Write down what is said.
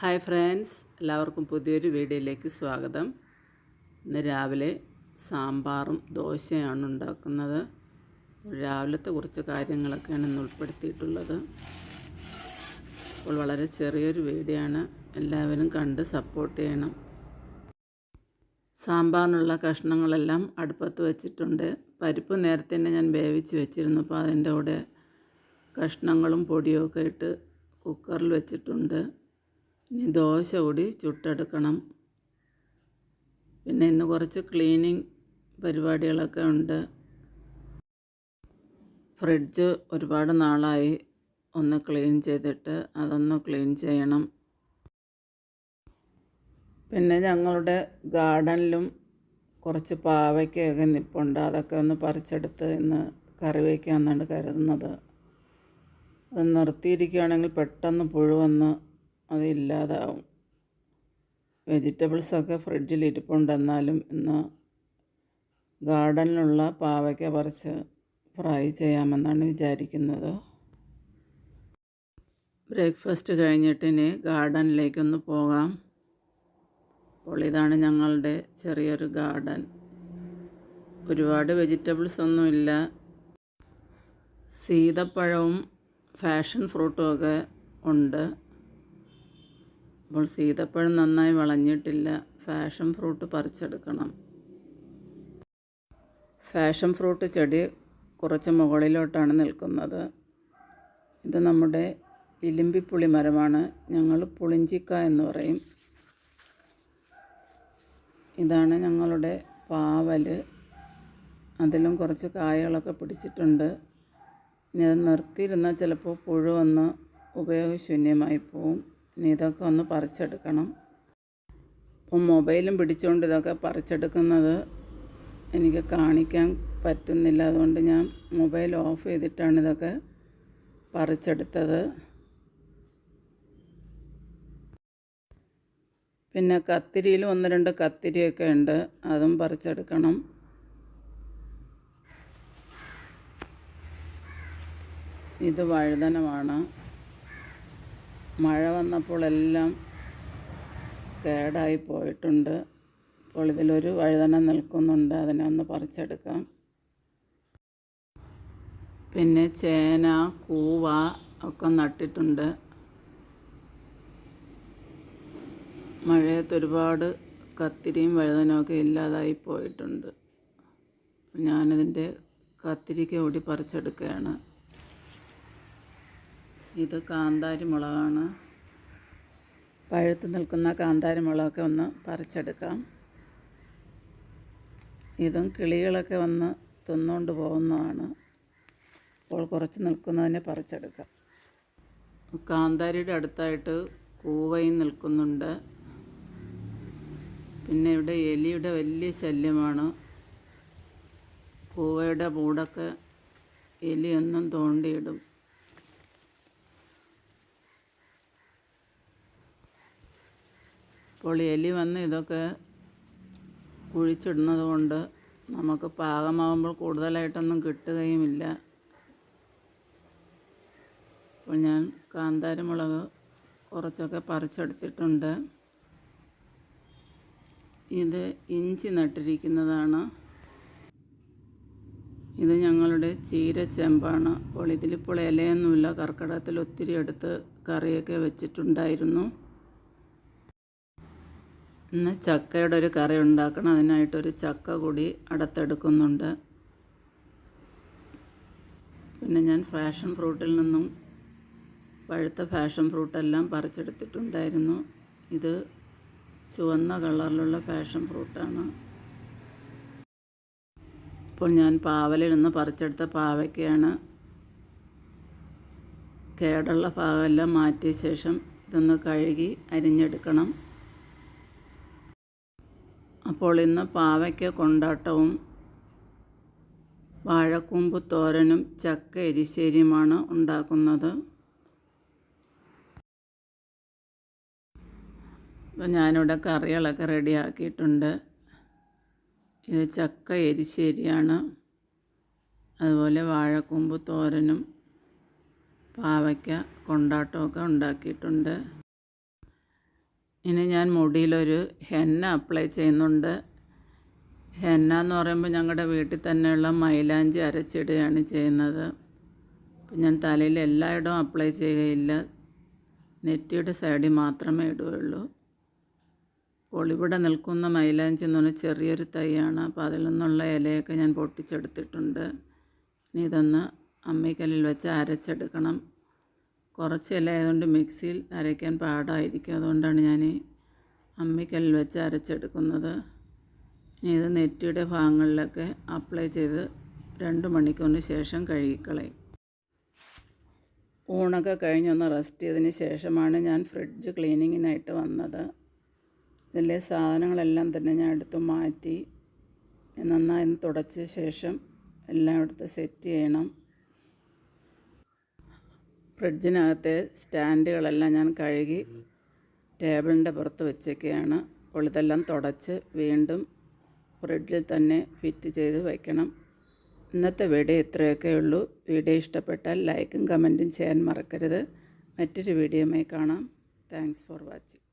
Hi friends എല്ലാവർക്കും പുതിയൊരു വീഡിയോയിലേക്ക് സ്വാഗതം. ഇന്ന് രാവിലെ സാമ്പാറും ദോശയാണ് ഉണ്ടാക്കുന്നത്. രാവിലത്തെ കുറച്ച് കാര്യങ്ങളൊക്കെയാണ് ഇന്ന് ഉൾപ്പെടുത്തിയിട്ടുള്ളത്. അപ്പോൾ വളരെ ചെറിയൊരു വീഡിയോ ആണ്. എല്ലാവരും കണ്ട് സപ്പോർട്ട് ചെയ്യണം. സാമ്പാറിനുള്ള കഷ്ണങ്ങളെല്ലാം അടുപ്പത്ത് വെച്ചിട്ടുണ്ട്. പരിപ്പ് നേരത്തെ തന്നെ ഞാൻ വേവിച്ച് വെച്ചിരുന്നു. അപ്പോൾ അതിന്റെ കൂടെ കഷ്ണങ്ങളും പൊടിയും ഒക്കെ ഇട്ട് കുക്കറിൽ വെച്ചിട്ടുണ്ട്. ഇനി ദോശ കൂടി ചുട്ടെടുക്കണം. പിന്നെ ഇന്ന് കുറച്ച് ക്ലീനിങ് പരിപാടികളൊക്കെ ഉണ്ട്. ഫ്രിഡ്ജ് ഒരുപാട് നാളായി ഒന്ന് ക്ലീൻ ചെയ്തിട്ട് അതൊന്ന് ക്ലീൻ ചെയ്യണം. പിന്നെ ഞങ്ങളുടെ ഗാർഡനിലും കുറച്ച് പാവയ്ക്കൊക്കെ നിപ്പുണ്ട്. അതൊക്കെ ഒന്ന് പറിച്ചെടുത്ത് ഇന്ന് കറി വയ്ക്കാമെന്നാണ് കരുതുന്നത്. അത് നിർത്തിയിരിക്കുകയാണെങ്കിൽ പെട്ടെന്ന് പുഴു വന്ന് അതില്ലാതാവും വെജിറ്റബിൾസൊക്കെ ഫ്രിഡ്ജിൽ ഇരിപ്പുണ്ടെന്നാലും ഇന്ന് ഗാർഡനിലുള്ള പാവയ്ക്ക പറിച്ച് ഫ്രൈ ചെയ്യാമെന്നാണ് വിചാരിക്കുന്നത്. ബ്രേക്ക്ഫാസ്റ്റ് കഴിഞ്ഞിട്ട് ഇനി ഗാർഡനിലേക്കൊന്ന് പോകാം. അപ്പോൾ ഇതാണ് ഞങ്ങളുടെ ചെറിയൊരു ഗാർഡൻ ഒരുപാട് വെജിറ്റബിൾസ് ഒന്നുമില്ല സീതപ്പഴവും ഫാഷൻ ഫ്രൂട്ടും ഒക്കെ ഉണ്ട്. അപ്പോൾ സീതപ്പഴം നന്നായി വളഞ്ഞിട്ടില്ല. ഫാഷൻ ഫ്രൂട്ട് പറിച്ചെടുക്കണം. ഫാഷൻ ഫ്രൂട്ട് ചെടി കുറച്ച് മുകളിലോട്ടാണ് നിൽക്കുന്നത്. ഇത് നമ്മുടെ ഇലിമ്പിപ്പുളി മരമാണ്. ഞങ്ങൾ പുളിഞ്ചിക്ക എന്ന് പറയും. ഇതാണ് ഞങ്ങളുടെ പാവൽ. അതിലും കുറച്ച് കായകളൊക്കെ പിടിച്ചിട്ടുണ്ട്. ഇനി അത് നിർത്തിയിരുന്നാൽ ചിലപ്പോൾ പുഴു വന്ന് ഉപയോഗശൂന്യമായി പോവും. ഇനി ഇതൊക്കെ ഒന്ന് പറിച്ചെടുക്കണം. അപ്പം മൊബൈലും പിടിച്ചുകൊണ്ട് ഇതൊക്കെ പറിച്ചെടുക്കുന്നത് എനിക്ക് കാണിക്കാൻ പറ്റുന്നില്ല. അതുകൊണ്ട് ഞാൻ മൊബൈൽ ഓഫ് ചെയ്തിട്ടാണ് ഇതൊക്കെ പറിച്ചെടുത്തത്. പിന്നെ കത്തിരിയിൽ ഒന്ന് രണ്ട് കത്തിരിയൊക്കെ ഉണ്ട്. അതും പറിച്ചെടുക്കണം. ഇത് വഴുതനമാണ്. മഴ വന്നപ്പോൾ എല്ലാം കേടായി പോയിട്ടുണ്ട് അപ്പോൾ ഇതിലൊരു വഴുതന നിൽക്കുന്നുണ്ട്. അതിനെ ഒന്ന് പറിച്ചെടുക്കാം. പിന്നെ ചേന കൂവ ഒക്കെ നട്ടിട്ടുണ്ട്. മഴയത്ത് ഒരുപാട് കത്തിരിയും വഴുതനമൊക്കെ ഇല്ലാതായി പോയിട്ടുണ്ട്. ഞാനിതിന്റെ കത്തിരിക്ക കൂടി പറിച്ചെടുക്കുകയാണ്. ഇത് കാന്താരി മുളകാണ് പഴുത്ത് നിൽക്കുന്ന കാന്താരി മുളകൊക്കെ ഒന്ന് പറിച്ചെടുക്കാം. ഇതും കിളികളൊക്കെ വന്ന് തിന്നുകൊണ്ട് പോകുന്നതാണ്. അപ്പോൾ കുറച്ച് നിൽക്കുന്നതിനെ പറിച്ചെടുക്കാം. കാന്താരിയുടെ അടുത്തായിട്ട് കൂവയും നിൽക്കുന്നുണ്ട്. പിന്നെ ഇവിടെ എലിയുടെ വലിയ ശല്യമാണ്. കൂവയുടെ മൂടൊക്കെ എലിയൊന്നും തോണ്ടിയിടും. അപ്പോൾ എലി വന്ന് ഇതൊക്കെ കുഴിച്ചിടുന്നത് കൊണ്ട് നമുക്ക് പാകമാകുമ്പോൾ കൂടുതലായിട്ടൊന്നും കിട്ടുകയുമില്ല. അപ്പോൾ ഞാൻ കാന്താരിമുളക് കുറച്ചൊക്കെ പറിച്ചെടുത്തിട്ടുണ്ട്. ഇത് ഇഞ്ചി നട്ടിരിക്കുന്നതാണ്. ഇത് ഞങ്ങളുടെ ചീര ചെമ്പാണ്. അപ്പോൾ ഇതിലിപ്പോൾ ഇലയൊന്നുമില്ല. കർക്കിടകത്തിൽ ഒത്തിരി എടുത്ത് കറിയൊക്കെ വെച്ചിട്ടുണ്ടായിരുന്നു. ഇന്ന് ചക്കയുടെ ഒരു കറി ഉണ്ടാക്കണം. അതിനായിട്ടൊരു ചക്ക കൂടി അടുത്തെടുക്കുന്നുണ്ട്. പിന്നെ ഞാൻ ഫാഷൻ ഫ്രൂട്ടിൽ നിന്നും പഴുത്ത ഫാഷൻ ഫ്രൂട്ടെല്ലാം പറിച്ചെടുത്തിട്ടുണ്ടായിരുന്നു. ഇത് ചുവന്ന കളറിലുള്ള ഫാഷൻ ഫ്രൂട്ടാണ്. ഇപ്പോൾ ഞാൻ പാവലിൽ നിന്ന് പറിച്ചെടുത്ത പാവയ്ക്കയാണ് കേടുള്ള പാവെല്ലാം മാറ്റിയ ശേഷം ഇതൊന്ന് കഴുകി അരിഞ്ഞെടുക്കണം. അപ്പോൾ ഇന്ന് പാവയ്ക്ക കൊണ്ടാട്ടവും വാഴക്കൂമ്പ് തോരനും ചക്ക എരിശ്ശേരിയുമാണ് ഉണ്ടാക്കുന്നത്. അപ്പോൾ ഞാനിവിടെ കറികളൊക്കെ റെഡിയാക്കിയിട്ടുണ്ട്. ഇത് ചക്ക എരിശ്ശേരിയാണ്. അതുപോലെ വാഴക്കൂമ്പ് തോരനും പാവയ്ക്ക കൊണ്ടാട്ടമൊക്കെ ഉണ്ടാക്കിയിട്ടുണ്ട്. ഇനി ഞാൻ മുടിയിലൊരു ഹെന്ന അപ്ലൈ ചെയ്യുന്നുണ്ട്. ഹെന്ന എന്ന് പറയുമ്പോൾ ഞങ്ങളുടെ വീട്ടിൽ തന്നെയുള്ള മൈലാഞ്ചി അരച്ചിടുകയാണ് ചെയ്യുന്നത്. ഞാൻ തലയിൽ എല്ലായിടവും അപ്ലൈ ചെയ്യുകയില്ല. നെറ്റിയുടെ സൈഡിൽ മാത്രമേ ഇടുകയുള്ളൂ. അപ്പോൾ ഇവിടെ നിൽക്കുന്ന മൈലാഞ്ചി എന്ന് പറഞ്ഞാൽ ചെറിയൊരു തൈയാണ്. അപ്പോൾ അതിൽ നിന്നുള്ള ഇലയൊക്കെ ഞാൻ പൊട്ടിച്ചെടുത്തിട്ടുണ്ട്. ഇനി ഇതൊന്ന് അമ്മിക്കല്ലിൽ വെച്ച് അരച്ചെടുക്കണം. കുറച്ച് ഇല ആയതുകൊണ്ട് മിക്സിയിൽ അരയ്ക്കാൻ പാടായിരിക്കും. അതുകൊണ്ടാണ് ഞാൻ അമ്മിക്കൽ വെച്ച് അരച്ചെടുക്കുന്നത്. ഇനി ഇത് നെറ്റിയുടെ ഭാഗങ്ങളിലൊക്കെ അപ്ലൈ ചെയ്ത് രണ്ട് മണിക്കൂറിന് ശേഷം കഴുകിക്കളയും. ഊണൊക്കെ കഴിഞ്ഞൊന്ന് റെസ്റ്റ് ചെയ്തതിന് ശേഷമാണ് ഞാൻ ഫ്രിഡ്ജ് ക്ലീനിങ്ങിനായിട്ട് വന്നത്. ഇതിലെ സാധനങ്ങളെല്ലാം തന്നെ ഞാൻ എടുത്ത് മാറ്റി നന്നായി തുടച്ച ശേഷം എല്ലാം എടുത്ത് സെറ്റ് ചെയ്യണം. ഫ്രിഡ്ജിനകത്തെ സ്റ്റാൻഡുകളെല്ലാം ഞാൻ കഴുകി ടേബിളിന്റെ പുറത്ത് വെച്ചൊക്കെയാണ് അപ്പോൾ ഇതെല്ലാം തുടച്ച് വീണ്ടും ഫ്രിഡ്ജിൽ തന്നെ ഫിറ്റ് ചെയ്ത് വയ്ക്കണം ഇന്നത്തെ വീഡിയോ ഇത്രയൊക്കെ ഉള്ളൂ. വീഡിയോ ഇഷ്ടപ്പെട്ടാൽ ലൈക്കും കമന്റും ചെയ്യാൻ മറക്കരുത്. മറ്റൊരു വീഡിയോയുമായി കാണാം. Thanks for watching.